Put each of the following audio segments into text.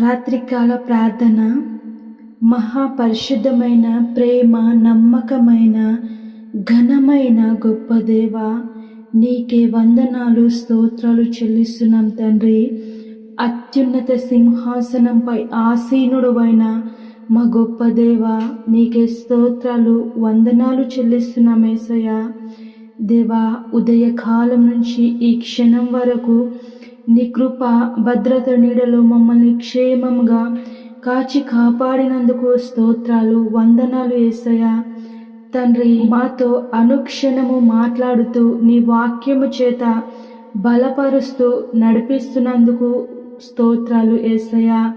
రాత్రికాల ప్రార్థన మహాపరిశుద్ధమైన ప్రేమ నమ్మకమైన ఘనమైన గొప్ప దేవ నీకే వందనాలు స్తోత్రాలు చెల్లిస్తున్నాం తండ్రి. అత్యున్నత సింహాసనంపై ఆసీనుడువైన మా గొప్ప దేవ నీకే స్తోత్రాలు వందనాలు చెల్లిస్తున్నాం ఏసయ్య. దేవా ఉదయకాలం నుంచి ఈ క్షణం వరకు నీ కృప భద్రత నీడలో మమ్మల్ని క్షేమంగా కాచి కాపాడినందుకు స్తోత్రాలు వందనాలు వేసాయా తండ్రి మాతో అనుక్షణము మాట్లాడుతూ నీ వాక్యము చేత బలపరుస్తూ నడిపిస్తున్నందుకు స్తోత్రాలు ఏసయ్య.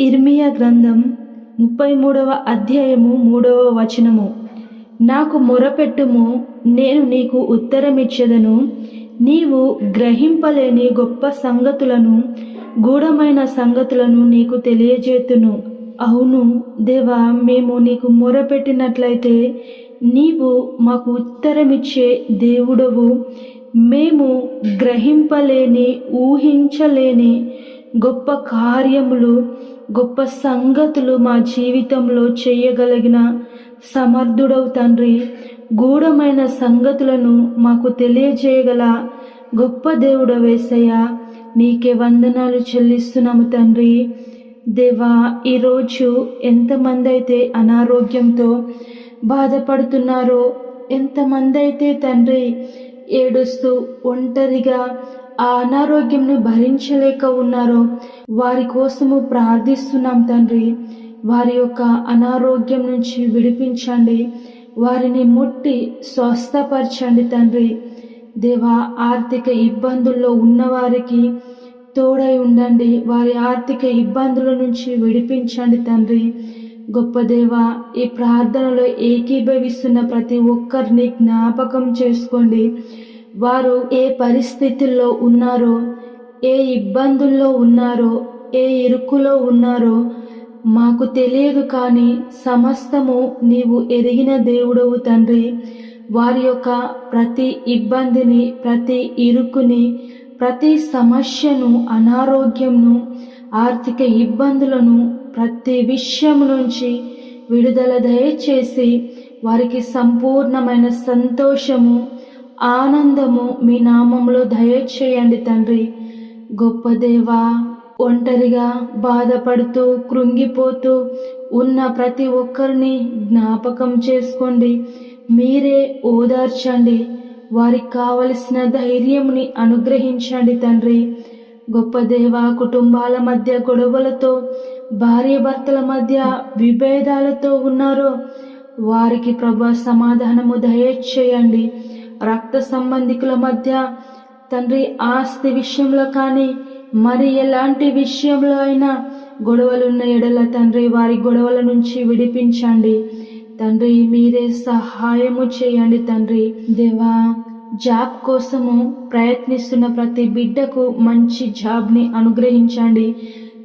ఇర్మియా గ్రంథం ముప్పై మూడవ అధ్యాయము మూడవ వచనము. నాకు మొరపెట్టుము నేను నీకు ఉత్తరమిచ్చేదను. నీవు గ్రహింపలేని గొప్ప సంగతులను గూఢమైన సంగతులను నీకు తెలియజేతును. అవును దేవా మేము నీకు మొరపెట్టినట్లయితే నీవు మాకు ఉత్తరమిచ్చే దేవుడవు. మేము గ్రహింపలేని ఊహించలేని గొప్ప కార్యములు గొప్ప సంగతులు మా జీవితంలో చేయగలిగిన సమర్థుడవు తండ్రి. గూఢమైన సంగతులను మాకు తెలియజేయగల గొప్ప దేవుడ వేసయ్య నీకే వందనాలు చెల్లిస్తున్నాము తండ్రి. దేవా ఈరోజు ఎంతమంది అయితే అనారోగ్యంతో బాధపడుతున్నారో ఎంతమంది అయితే తండ్రి ఏడుస్తూ ఒంటరిగా ఆ అనారోగ్యంను భరించలేక ఉన్నారో వారి కోసము ప్రార్థిస్తున్నాం తండ్రి. వారి యొక్క అనారోగ్యం నుంచి విడిపించండి. వారిని ముట్టి స్వస్థపరచండి తండ్రి. దేవా ఆర్థిక ఇబ్బందుల్లో ఉన్నవారికి తోడై ఉండండి. వారి ఆర్థిక ఇబ్బందుల నుంచి విడిపించండి తండ్రి. గొప్ప దేవ ఈ ప్రార్థనలో ఏకీభవిస్తున్న ప్రతి ఒక్కరిని జ్ఞాపకం చేసుకోండి. వారు ఏ పరిస్థితుల్లో ఉన్నారో ఏ ఇబ్బందుల్లో ఉన్నారో ఏ ఇరుకులో ఉన్నారో మాకు తెలియదు కానీ సమస్తము నీవు ఎరిగిన దేవుడవు తండ్రి. వారి యొక్క ప్రతి ఇబ్బందిని ప్రతి ఇరుకుని ప్రతి సమస్యను అనారోగ్యంను ఆర్థిక ఇబ్బందులను ప్రతి విషయం నుంచి విడుదల దయచేసి వారికి సంపూర్ణమైన సంతోషము ఆనందము మీ నామంలో దయచేయండి తండ్రి. గొప్ప దేవా ఒంటరిగా బాధపడుతూ కృంగిపోతూ ఉన్న ప్రతి ఒక్కరిని జ్ఞాపకం చేసుకోండి. మీరే ఓదార్చండి. వారికి కావలసిన ధైర్యంని అనుగ్రహించండి తండ్రి. గొప్ప దేవ కుటుంబాల మధ్య గొడవలతో భార్య భర్తల మధ్య విభేదాలతో ఉన్నారో వారికి ప్రభు సమాధానము దయచేయండి. రక్త సంబంధికుల మధ్య తండ్రి ఆస్తి విషయంలో కానీ మరి ఎలాంటి విషయంలో అయినా గొడవలున్న ఎడల తండ్రి వారి గొడవల నుంచి విడిపించండి. తండ్రి మీరే సహాయము చేయండి తండ్రి. దేవా జాబ్ కోసము ప్రయత్నిస్తున్న ప్రతి బిడ్డకు మంచి జాబ్ని అనుగ్రహించండి.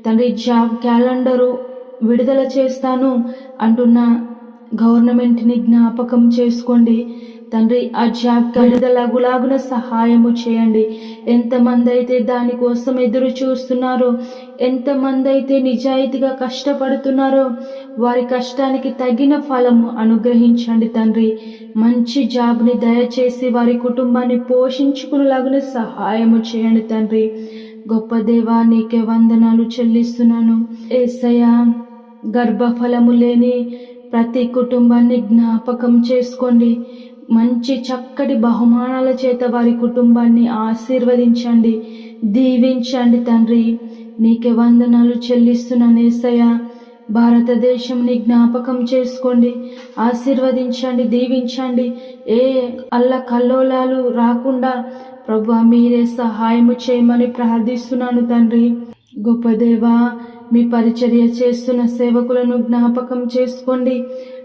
తండ్రి జాబ్ క్యాలెండరు విడుదల చేస్తాను అంటున్న గవర్నమెంట్ని జ్ఞాపకం చేసుకోండి. తండ్రి ఆ జాబ్ విడుదలగులాగున సహాయము చేయండి. ఎంతమంది అయితే దానికోసం ఎదురు చూస్తున్నారో ఎంతమంది అయితే నిజాయితీగా కష్టపడుతున్నారో వారి కష్టానికి తగిన ఫలము అనుగ్రహించండి తండ్రి. మంచి జాబ్ని దయచేసి వారి కుటుంబాన్ని పోషించుకునేలాగున సహాయము చేయండి తండ్రి. గొప్ప దేవా నీకే వందనాలు చెల్లిస్తున్నాను. ఏసయ్య గర్భఫలము లేని ప్రతి కుటుంబాన్ని జ్ఞాపకం చేసుకోండి. మంచి చక్కటి బహుమానాల చేత వారి కుటుంబాన్ని ఆశీర్వదించండి దీవించండి తండ్రి. నీకే వందనాలు చెల్లిస్తున్నాను ఏసయ్య భారతదేశంని జ్ఞాపకం చేసుకోండి ఆశీర్వదించండి దీవించండి. ఏ అల్ల కల్లోలాలు రాకుండా ప్రభు మీరే సహాయము చేయమని ప్రార్థిస్తున్నాను తండ్రి. గొప్పదేవా మీ పరిచర్య చేస్తున్న సేవకులను జ్ఞాపకం చేసుకోండి.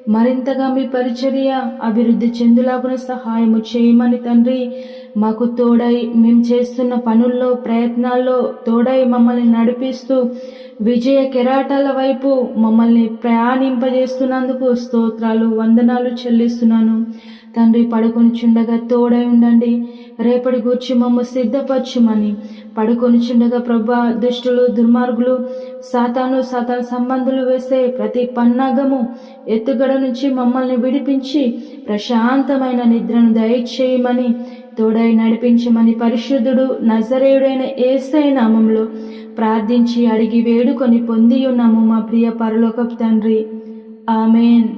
మరింతగా మీ పరిచర్య అభివృద్ధి చెందులాగున సహాయము చేయమని తండ్రి మాకు తోడై మేము చేస్తున్న పనుల్లో ప్రయత్నాల్లో తోడై మమ్మల్ని నడిపిస్తూ విజయ కెరాటాల వైపు మమ్మల్ని ప్రయాణింపజేస్తున్నందుకు స్తోత్రాలు వందనాలు చెల్లిస్తున్నాను. తండ్రి పడుకొనిచుండగా తోడై ఉండండి. రేపటి గూర్చి మమ్మ సిద్ధపరచుమని. పడుకొనిచుండగా ప్రభా దుష్టులు దుర్మార్గులు సాతాను సాతాను సంబంధులు వేసే ప్రతి పన్నాగము ఎత్తుగడ నుంచి మమ్మల్ని విడిపించి ప్రశాంతమైన నిద్రను దయచేయమని తోడై నడిపించమని పరిశుద్ధుడు నజరేయుడైన ఏసై నామంలో ప్రార్థించి అడిగి వేడుకొని పొంది ఉన్నాము మా ప్రియ పరలోకపు తండ్రి. ఆమెన్.